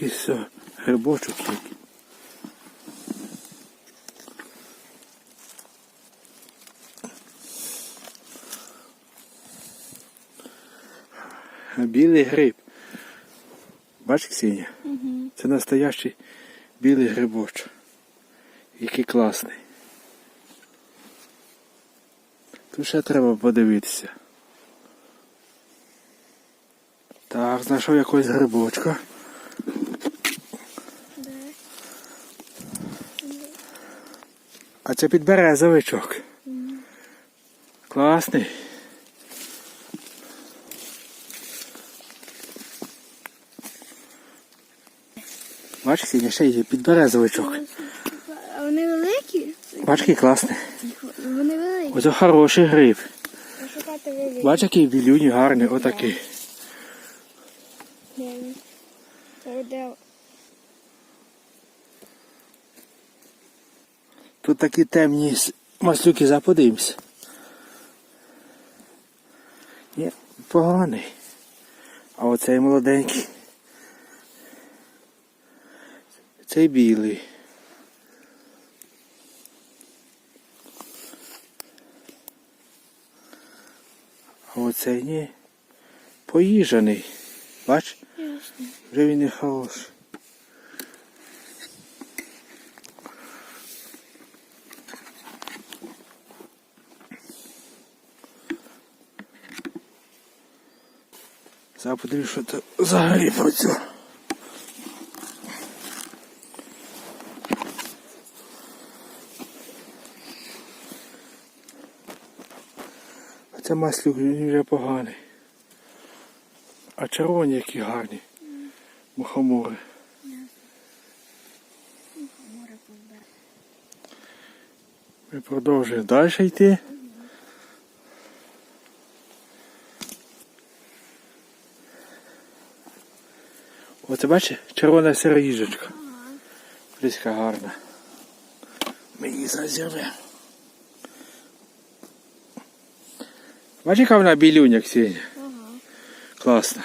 якийсь грибочок такий. Білий гриб. Бачиш, Ксенія? Угу. Це настоящий білий грибочок. Який класний. Тут ще треба подивитися. Так, знайшов якогось грибочка. А це підберезовичок. Класний. Бачиш, Сіня, ще є підберезовичок. А вони великі? Бачиш, який класний. Вони великі. Ось хороший гриб. Бачиш, який білюні гарний, отакий. Де він? Це де? Тут такі темні маслюки, заподимось. Ні, поганий. А оцей молоденький. Цей білий. А оцей ні. Поїжаний. Бач, вже він не хороший. Зараз подивлюсь, що це оцю. А це маслюк вже поганий. А червоні які гарні. Мухомори. Ми продовжуємо далі йти. Оце бачиш, червона сироїжечка. Близька гарна. Її зазірвемо. Бачиш, яка вона білюня, Ксенія? Ага. Класно.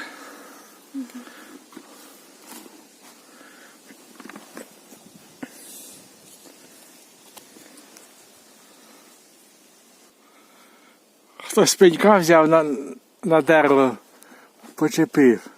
Хтось пенька взяв на, на дерево, почепив.